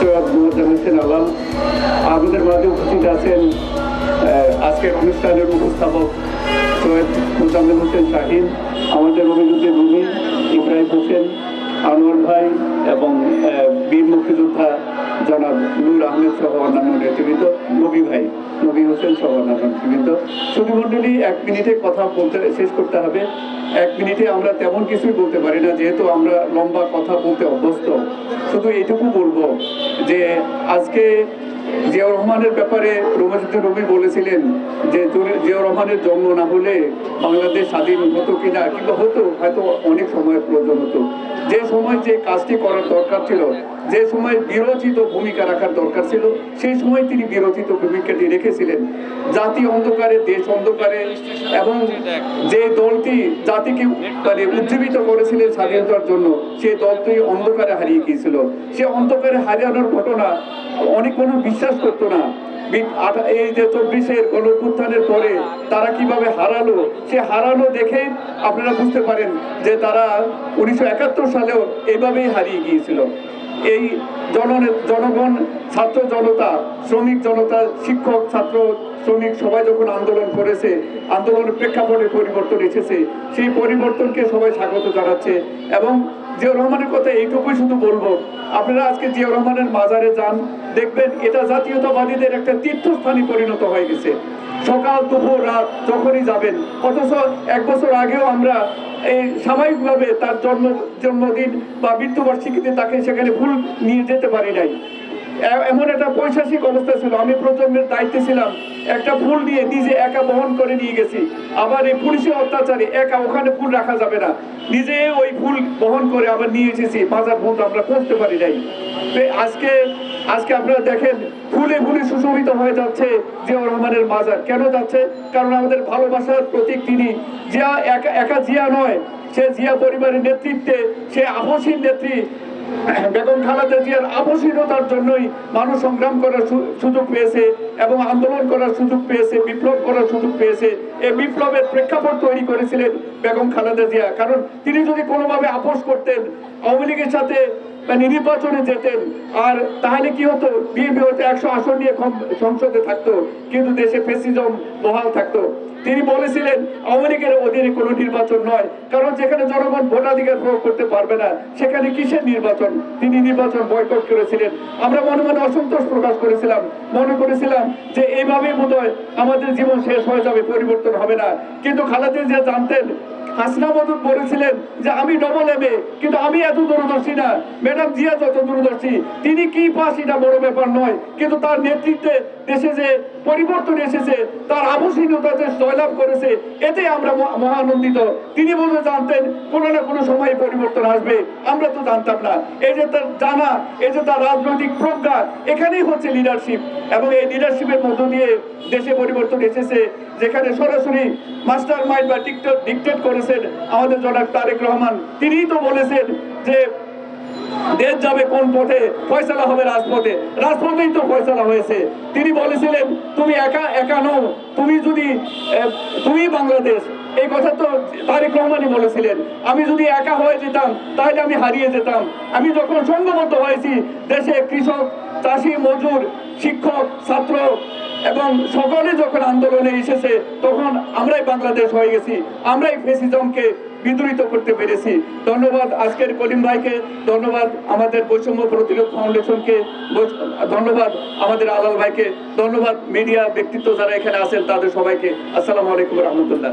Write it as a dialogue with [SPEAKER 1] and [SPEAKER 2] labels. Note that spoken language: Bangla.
[SPEAKER 1] সৈয়দ মোহাম্মদ হোসেন আলাল আমাদের মাঝে উপস্থিত আছেন আজকের অনুষ্ঠানের উপস্থাপক সৈয়দ মোজাম্মেল হোসেন শাহিন, আমাদের অভিযোগের রুমি ইব্রাহিম হোসেন আনোয়ার ভাই এবং বীর মুক্তিযোদ্ধা জনাব নুর আহমেদ সহ অন্যান্য নেতৃবৃন্দ, নবী ভাই, নবী হোসেন সহ অন্যান্য নেতৃবৃন্দ। শ্রুতিমণ্ডলী এক মিনিটে কথা বলতে, শেষ করতে হবে। এক মিনিটে আমরা তেমন কিছুই বলতে পারি না, যেহেতু আমরা লম্বা কথা বলতে অভ্যস্ত। শুধু এইটুকু বলব যে, আজকে জিয়াউর রহমানের ব্যাপারে রোমাজুদ্দিন রবি বলেছিলেন যে জিয়াউর রহমানের জন্ম না হলে বাংলাদেশ স্বাধীন হতো কিনা কিংবা হতো, হয়তো অনেক সময়ের প্রয়োজন হতো। যে সময় যে কাজটি করার দরকার ছিল যে সময় বিরোচিত ভূমিকা রাখার দরকার ছিল, সেই সময় তিনি বিরোচিত ভূমিকাটি রেখেছিলেন। জাতি অন্ধকারে, দেশ অন্ধকারে এবং যে দলটি জাতিকে মানে উজ্জীবিত করেছিলেন স্বাধীনতার জন্য সেই দলটি অন্ধকারে হারিয়ে গিয়েছিল। সে অন্ধকারে হারিয়ানোর ঘটনা অনেক মানুষ বিশ্বাস করতো না। এই যে চব্বিশের গণপুত্থানের পরে তারা কীভাবে হারালো, সে হারানো দেখে আপনারা বুঝতে পারেন যে তারা উনিশশো একাত্তর সালেও এভাবেই হারিয়ে গিয়েছিল। এই জন জনগণ, ছাত্র জনতা, শ্রমিক জনতা, শিক্ষক, ছাত্র, শ্রমিক সবাই যখন আন্দোলন করেছে, আন্দোলনের প্রেক্ষাপটে পরিবর্তন এসেছে, সেই পরিবর্তনকে সবাই স্বাগত জানাচ্ছে। এবং জিয়াউর রহমানের কথা এইটুকুই শুধু বলব, আপনারা আজকে জিয়াউর রহমানের মাজারে যান দেখবেন এটা জাতীয়তাবাদীদের একটা তীর্থস্থানে পরিণত হয়ে গেছে। সকাল, দুপুর, রাত যখনই যাবেন, অথচ এক বছর আগেও আমরা এই স্বাভাবিকভাবে তার জন্ম, জন্মদিন বা মৃত্যুবার্ষিকীতে তাকে সেখানে ভুল নিয়ে যেতে পারি নাই। এমন একটা পৈশাসিক অবস্থা ছিল। আমি প্রজন্মের দায়িত্বে ছিলাম। একটা ফুল নিয়ে নিজে একা বহন করে নিয়ে গেছি। আবার এই পুলিশের অত্যাচারে একা ওখানে ফুল রাখা যাবে না। নিজে ওই ফুল বহন করে আবার নিয়ে এসেছি। বাজার পর্যন্ত আমরা পৌঁছতে পারি নাই। আজকে আজকে আপনারা দেখেন, ফুলে ফুলে সুশোভিত হয়ে যাচ্ছে জিয়াউর রহমানের মাজার। কেন যাচ্ছে? কারণ আমাদের ভালোবাসার প্রতীক তিনি। জিয়া একা একা জিয়া নয়, সে জিয়া পরিবারের নেতৃত্বে, সে আপসীর নেত্রী। বেগম খালেদা জিয়ার আপসীনতার জন্যই মানুষ সংগ্রাম করার সুযোগ পেয়েছে এবং আন্দোলন করার সুযোগ পেয়েছে, বিপ্লব করার সুযোগ পেয়েছে। এই বিপ্লবের প্রেক্ষাপট তৈরি করেছিলেন বেগম খালেদা জিয়া। কারণ তিনি যদি কোনোভাবে আপোষ করতেন, আওয়ামী লীগের সাথে নির্বাচনে যেতেন। আর তাহলে কি হতো? বিএনপি হয়তো একশো আসন নিয়ে সংসদে থাকতো, কিন্তু দেশে ফেসিজম বহাল থাকতো। তিনি বলেছিলেন, আওয়ামী লীগের অধীনে কোনো নির্বাচন নয়, কারণ যেখানে জনগণ ভোটাধিকার প্রয়োগ করতে পারবে না, সেখানে কিসের নির্বাচন? তিনি নির্বাচন বয়কট করেছিলেন। আমরা মনে মনে অসন্তোষ প্রকাশ করেছিলাম। মনে করেছিলাম যে এইভাবেই বোধ আমাদের জীবন শেষ হয়ে যাবে, পরিবর্তন হবে না। কিন্তু খালেদা জিয়া জানতেন হাসনা মদুদ বলেছিলেন যে আমি ডবল এমএ কিন্তু আমি এত দূরদর্শী না। ম্যাডাম জিয়া যত দূরদর্শী। তিনি কি পাস এটা বড় ব্যাপার নয়। কিন্তু তার নেতৃত্বে দেশে যে পরিবর্তন এসেছে, তার আবশ্যিকতা যে জয়লাভ করেছে, এতে আমরা মহানন্দিত। তিনি বলতে জানতেন, কোনো না কোনো সময় পরিবর্তন আসবে। আমরা তো জানতাম না। এই যে তার জানা, এই যে তার রাজনৈতিক প্রজ্ঞা, এখানেই হচ্ছে লিডারশিপ এবং এই লিডারশিপের মধ্য দিয়ে দেশে পরিবর্তন এসেছে, যেখানে সরাসরি মাস্টার মাইন্ড বা টিকটক ডিকটেট করেছেন আমাদের জনাব তারেক রহমান। তিনিই তো বলেছেন যে দেশ যাবে কোন পথে? ফয়সালা হবে রাজপথে। রাজপথেই তো ফয়সালা হয়েছে। তিনি বলেছিলেন, তুমি একা একা নও। তুমি যদি তুমি বাংলাদেশ। এই কথা তো তারেক রহমানই বলেছিলেন। আমি যদি একা হয়ে যেতাম, তাহলে আমি হারিয়ে যেতাম। আমি যখন সংঘবদ্ধ হয়েছি, দেশে কৃষক, চাষি, মজুর, শিক্ষক, ছাত্র এবং সকলে যখন আন্দোলনে এসেছে, তখন আমরাই বাংলাদেশ হয়ে গেছি। আমরাই ফেসিজমকে বিদ্রোহিত করতে পেরেছি। ধন্যবাদ আজকের কলিম ভাইকে, ধন্যবাদ আমাদের বৈষম্য প্রতিরোধ ফাউন্ডেশনকে ধন্যবাদ আমাদের আলাল ভাইকে, ধন্যবাদ মিডিয়া ব্যক্তিত্ব যারা এখানে আছেন তাদের সবাইকে। আসসালামু আলাইকুম রহমতুল্লাহ।